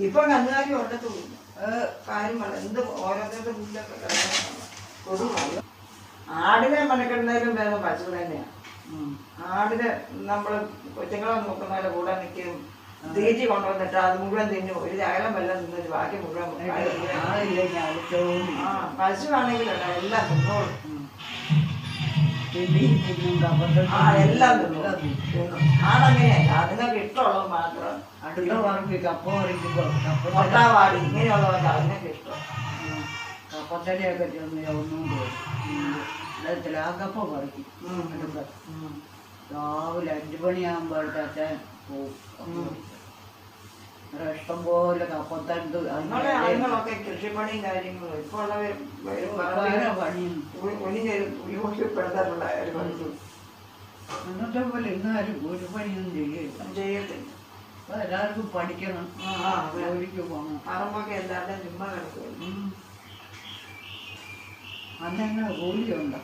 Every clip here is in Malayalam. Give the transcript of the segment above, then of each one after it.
ഇപ്പൊ കന്നുകാലി കാര്യം എന്ത് ഓരോരുത്തരുടെ പുല്ലൊക്കെ കൊടുക്കും ആടിനെ മനക്കിടുന്നതിലും വേഗം പശു തന്നെയാണ് ആടിനെ നമ്മൾ കൊച്ചുങ്ങളെ നോക്കുന്നവരുടെ കൂടെ നിൽക്കും തീറ്റി കൊണ്ടുവന്നിട്ട് അത് മുഴുവൻ തിന്നു ഒരു ചകലം വെള്ളം തിന്നിട്ട് ബാക്കി മുഴുവൻ പശു ആണെങ്കിലല്ല എല്ലാം തിന്നോളും. ആ എല്ലാം തിന്നും തിന്നും. ആടങ്ങനെയല്ല ഇഷ്ടമുള്ളത് മാത്രം. അടുത്ത പറമ്പ് കപ്പ പറിക്കുമ്പോ കപ്പ മുട്ടാവാടി ഇങ്ങനെയുള്ളതൊക്കെ അതിനൊക്കെ ഇഷ്ടം. കപ്പത്തലയൊക്കെ ചെന്ന് ഒന്നും പറിക്കും ആ അടുക്ക ഉം. രാവിലെ അഞ്ചു മണിയാകുമ്പോഴത്തെ അച്ഛൻ പോകും ഇഷ്ടം പോലെ കപ്പത്തണ്ട് നമ്മളെ ആളുകളൊക്കെ കൃഷിപ്പണിയും കാര്യങ്ങളും ഇപ്പോൾ ഉള്ളവർ പണിയും. ഒരു അന്നത്തെ പോലെ ഇന്നാരും ഒരു പണിയൊന്നും ചെയ്യില്ല ചെയ്യത്തില്ല. എല്ലാവർക്കും പഠിക്കണം. ജോലിക്ക് പോകണം പറമ്പൊക്കെ എല്ലാവരുടെയും ചുമ്മാ കിടക്കുമല്ലോ ഉം. അന്നെങ്ങനെ കൂലിയുണ്ട്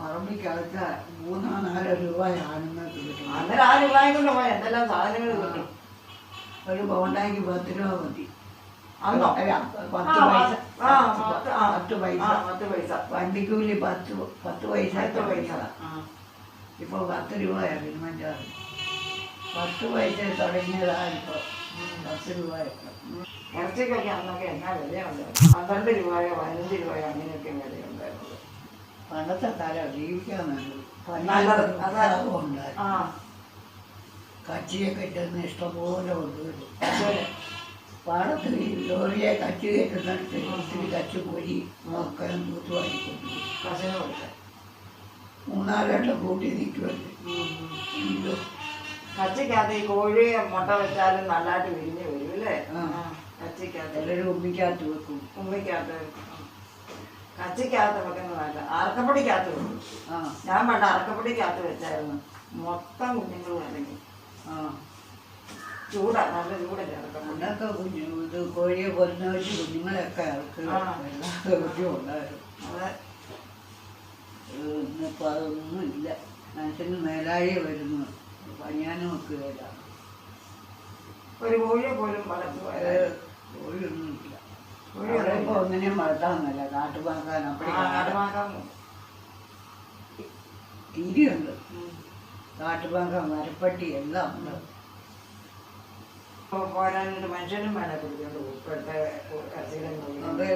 പറമ്പിക്കകത്ത് മൂന്നോ നാലോ രൂപ ആണെന്ന് കിട്ടും അന്നേരം ആ രൂപയും കൊണ്ട് പോയാൽ എന്തെല്ലാം സാധനങ്ങൾ കിട്ടും. ഒരു ബോണ്ടാക്കി പത്ത് രൂപ മതി? അല്ല, പത്ത് പൈസ. പത്ത് പൈസ. ആ, പത്ത് പൈസ. വണ്ടിക്കൂലി പത്ത് പത്ത് പൈസ പത്ത് പൈസ. ഇപ്പൊ പത്ത് രൂപയാണ് ചാർജ് പത്ത് പൈസ തുടങ്ങിയതാണ് ഇപ്പൊ. പത്ത് രൂപയൊക്കെ. ഇറച്ചിക്കൊക്കെ അന്നൊക്കെ എന്നാ വിലയുണ്ട്? പന്ത്രണ്ട് രൂപയോ പതിനഞ്ച് രൂപയോ അങ്ങനെയൊക്കെ വിലയുണ്ടായിരുന്നത്. പണ്ടത്തെ കാലം ജീവിക്കാൻ നല്ലത്. അതാ. ഉണ്ടായിരുന്നു. ആ. കച്ചിയൊക്കെ ചെന്ന് ഇഷ്ടംപോലെ കൊണ്ടുവരും. പാടത്ത് ലോറിയെ കച്ചി കയറ്റുന്നിടത്ത് ഒത്തിരി കച്ച് പൊരി ഒക്കെ തൂത്തുവാരി കസിന് മൂന്നാലെണ്ണം കൂട്ടി നിൽക്കുമല്ലേ കച്ചക്കകത്ത് കച്ചിക്കകത്ത് ഈ കോഴി മുട്ട വെച്ചാലും നല്ലതായിട്ട് വിരിഞ്ഞ് വരും അല്ലേ? കച്ചക്കകത്ത് കച്ചിക്കകത്ത്. എല്ലാവരും ഉമ്മിക്കകത്ത് വെക്കും. ഉമ്മിക്കകത്ത് കച്ചിക്കകത്ത് വെക്കുന്നത് നല്ല അറക്കപ്പൊടിക്കകത്ത് വെക്കും. ഞാൻ പണ്ട് അറക്കപ്പൊടിക്കകത്ത് വെച്ചായിരുന്നു. മൊത്തം കുഞ്ഞുങ്ങൾ അല്ലെങ്കിൽ ആ. ചൂടാ നല്ല ചൂടല്ലേ? അന്നൊക്കെ കുഞ്ഞു ഇത് കോഴിയെ പൊരുന്ന വെച്ച് കുഞ്ഞുങ്ങളെയൊക്കെ ആ. എല്ലാ സൗകര്യവും ഉണ്ടായിരുന്നു അതെ. ഇന്നിപ്പോൾ അതൊന്നും ഇല്ല മനുഷ്യന് മേലാഴി വരുന്നു. പണിയാനും ഒക്കുകയില്ല ഒരു കോഴിയെ പോലും വളർത്തുപോയത് കോഴിയൊന്നും ഇല്ല കോഴി ഇപ്പോൾ ഒന്നിനെയും വളർത്താമെന്നല്ല. കാട്ടുപാക്കാൻ അപ്പഴേ നാട്ടുമാക്കാൻ തിരിയുണ്ട് കാട്ടുപാക്ക മരപ്പട്ടി എല്ലാം ഉണ്ട് പോരാനൊരു മനുഷ്യനും വേണം പോകും. ഇപ്പോഴത്തെ അതെ